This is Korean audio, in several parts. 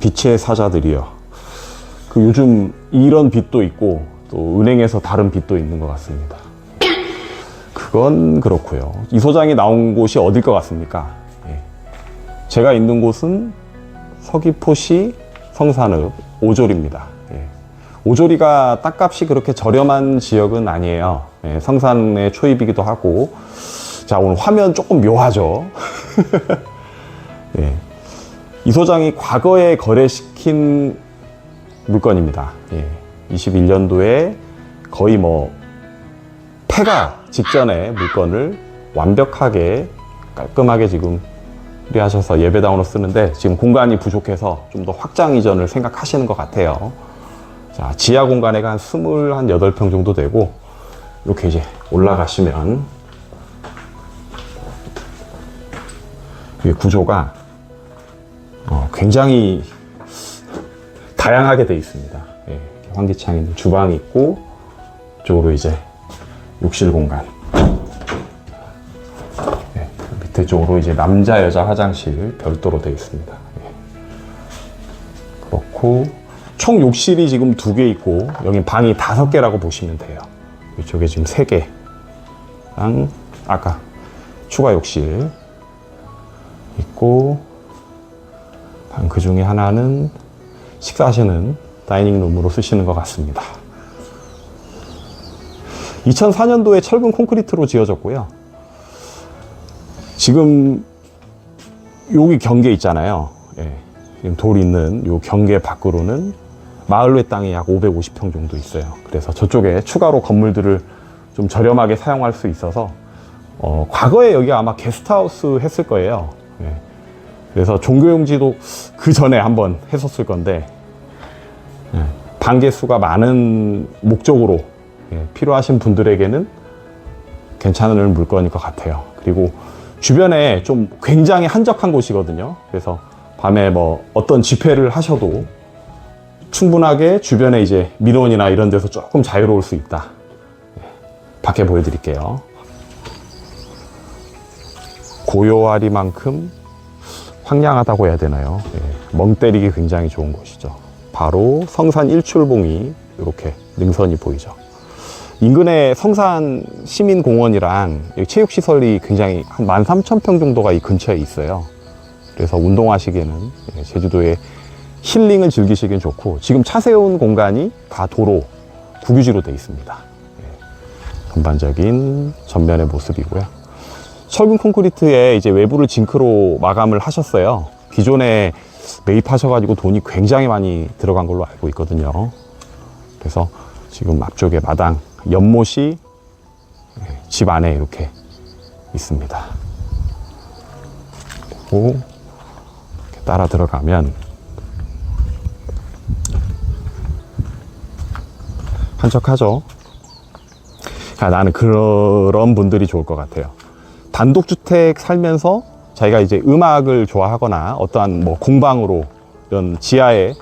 빛의 사자들이요. 그 요즘 이런 빛도 있고 또 은행에서 다른 빛도 있는 것 같습니다. 그건 그렇고요. 이 소장이 나온 곳이 어딜 것 같습니까? 예. 제가 있는 곳은 서귀포시 성산읍 오조리입니다. 예. 오조리가 땅값이 그렇게 저렴한 지역은 아니에요. 예, 성산의 초입이기도 하고. 자, 오늘 화면 조금 묘하죠? 예. 이 소장이 과거에 거래시킨 물건입니다. 예. 21년도에 거의 뭐 폐가 직전에 물건을 완벽하게 깔끔하게 지금 수리하셔서 예배당으로 쓰는데 지금 공간이 부족해서 좀 더 확장 이전을 생각하시는 것 같아요. 자, 지하 공간에가 한 28평 정도 되고 이렇게 이제 올라가시면 이 구조가 어, 굉장히 다양하게 돼 있습니다. 예, 환기창 있는 주방이 있고 이쪽으로 이제 욕실 공간. 예, 밑에 쪽으로 이제 남자 여자 화장실 별도로 되어 있습니다. 예. 그렇고 총 욕실이 지금 두 개 있고 여기 방이 다섯 개라고 보시면 돼요. 이쪽에 지금 세 개랑 아까 추가 욕실 있고 방 그 중에 하나는 식사하시는 다이닝 룸으로 쓰시는 것 같습니다. 2004년도에 철근 콘크리트로 지어졌고요. 지금 여기 경계 있잖아요. 예, 지금 돌 있는 요 경계 밖으로는 마을외 땅이 약 550평 정도 있어요. 그래서 저쪽에 추가로 건물들을 좀 저렴하게 사용할 수 있어서 어, 과거에 여기 아마 게스트하우스 했을 거예요. 예. 그래서 종교용지도 그 전에 한번 했었을 건데 예, 방개 수가 많은 목적으로 예, 필요하신 분들에게는 괜찮은 물건일 것 같아요. 그리고 주변에 좀 굉장히 한적한 곳이거든요. 그래서 밤에 뭐 어떤 집회를 하셔도 충분하게 주변에 이제 민원이나 이런 데서 조금 자유로울 수 있다. 예, 밖에 보여드릴게요. 고요하리만큼 황량하다고 해야 되나요? 예, 멍 때리기 굉장히 좋은 곳이죠. 바로 성산 일출봉이 이렇게 능선이 보이죠. 인근에 성산 시민공원이랑 체육시설이 굉장히 한 13,000평 정도가 이 근처에 있어요. 그래서 운동하시기에는 예, 제주도에 힐링을 즐기시기엔 좋고 지금 차 세운 공간이 다 도로 국유지로 되어 있습니다. 예, 전반적인 전면의 모습이고요. 철근 콘크리트에 이제 외부를 징크로 마감을 하셨어요. 기존에 매입하셔가지고 돈이 굉장히 많이 들어간 걸로 알고 있거든요. 그래서 지금 앞쪽에 마당 연못이 집 안에 이렇게 있습니다. 그리고 따라 들어가면 한적하죠. 아, 나는 그런 분들이 좋을 것 같아요. 단독주택 살면서 자기가 이제 음악을 좋아하거나 어떠한 뭐 공방으로 이런 지하에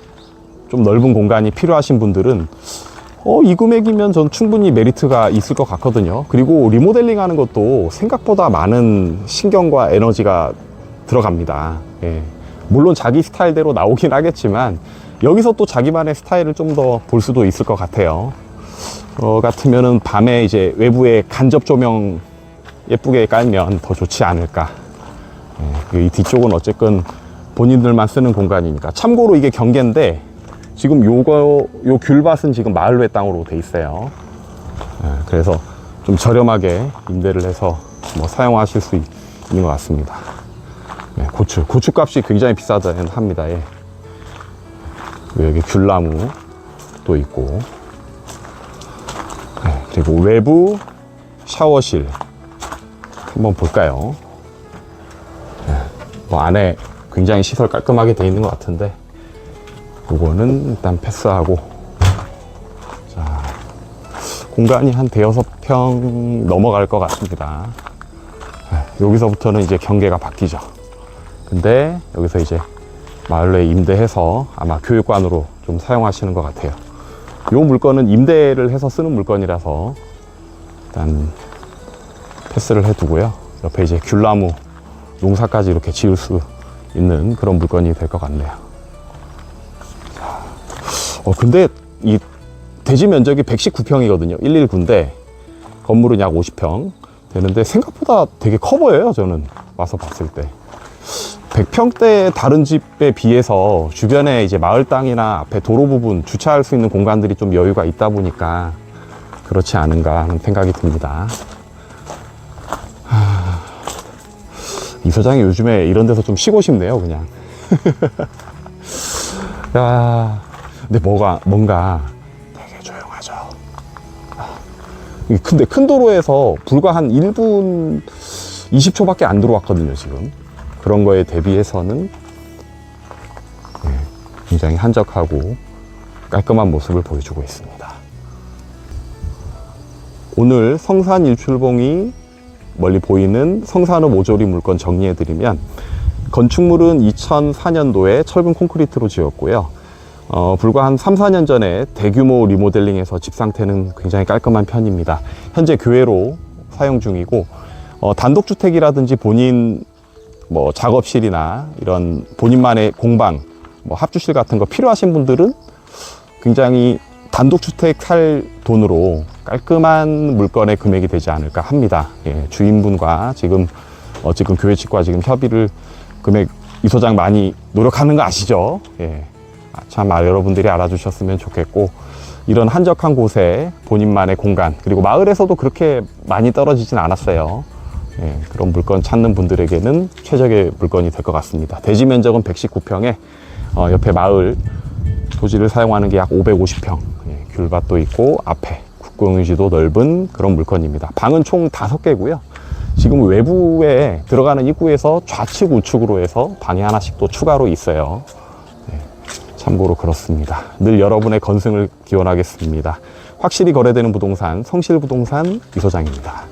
좀 넓은 공간이 필요하신 분들은 어, 이 금액이면 전 충분히 메리트가 있을 것 같거든요. 그리고 리모델링 하는 것도 생각보다 많은 신경과 에너지가 들어갑니다. 예. 물론 자기 스타일대로 나오긴 하겠지만 여기서 또 자기만의 스타일을 좀 더 볼 수도 있을 것 같아요. 어, 같으면은 밤에 이제 외부에 간접 조명 예쁘게 깔면 더 좋지 않을까. 예, 이 뒤쪽은 어쨌든 본인들만 쓰는 공간이니까. 참고로 이게 경계인데 지금 요거 요 귤밭은 지금 마을외 땅으로 돼 있어요. 예, 그래서 좀 저렴하게 임대를 해서 뭐 사용하실 수 있, 는것 같습니다. 예, 고추 고추 값이 굉장히 비싸다는 합니다. 여기 귤나무 또 있고 예, 그리고 외부 샤워실 한번 볼까요? 예, 뭐 안에 굉장히 시설 깔끔하게 되어 있는 것 같은데 이거는 일단 패스하고. 자 공간이 한 대여섯 평 넘어갈 것 같습니다. 예, 여기서부터는 이제 경계가 바뀌죠. 근데 여기서 이제 마을로에 임대해서 아마 교육관으로 좀 사용하시는 것 같아요. 이 물건은 임대를 해서 쓰는 물건이라서 일단 패스를 해두고요. 옆에 이제 귤나무 농사까지 이렇게 지을 수 있는 그런 물건이 될 것 같네요. 어, 근데 이 대지 면적이 119평이거든요. 119인데 건물은 약 50평 되는데 생각보다 되게 커 보여요. 저는 와서 봤을 때. 100평대 다른 집에 비해서 주변에 이제 마을 땅이나 앞에 도로 부분 주차할 수 있는 공간들이 좀 여유가 있다 보니까 그렇지 않은가 하는 생각이 듭니다. 이 소장이 요즘에 이런 데서 좀 쉬고 싶네요, 그냥. 야, 근데 뭐가 뭔가 되게 조용하죠. 이 근데 큰 도로에서 불과 한 1분 20초밖에 안 들어왔거든요, 지금. 그런 거에 대비해서는 예, 굉장히 한적하고 깔끔한 모습을 보여주고 있습니다. 오늘 성산 일출봉이 멀리 보이는 성산읍 오조리 물건 정리해드리면 건축물은 2004년도에 철근 콘크리트로 지었고요. 어, 불과 한 3, 4년 전에 대규모 리모델링해서 집 상태는 굉장히 깔끔한 편입니다. 현재 교외로 사용 중이고 어, 단독주택이라든지 본인 뭐 작업실이나 이런 본인만의 공방, 뭐 합주실 같은 거 필요하신 분들은 굉장히 단독주택 살 돈으로 깔끔한 물건의 금액이 되지 않을까 합니다. 예, 주인분과 지금 어, 지금 교회 측과 지금 협의를 금액 이 소장 많이 노력하는 거 아시죠? 예. 아, 참 아, 여러분들이 알아주셨으면 좋겠고 이런 한적한 곳에 본인만의 공간 그리고 마을에서도 그렇게 많이 떨어지진 않았어요. 예, 그런 물건 찾는 분들에게는 최적의 물건이 될 것 같습니다. 대지 면적은 119평에 어, 옆에 마을 토지를 사용하는 게 약 550평 예, 귤밭도 있고 앞에 국공유지도 넓은 그런 물건입니다. 방은 총 5개고요. 지금 외부에 들어가는 입구에서 좌측 우측으로 해서 방이 하나씩 또 추가로 있어요. 예, 참고로 그렇습니다. 늘 여러분의 건승을 기원하겠습니다. 확실히 거래되는 부동산 성실부동산 이소장입니다.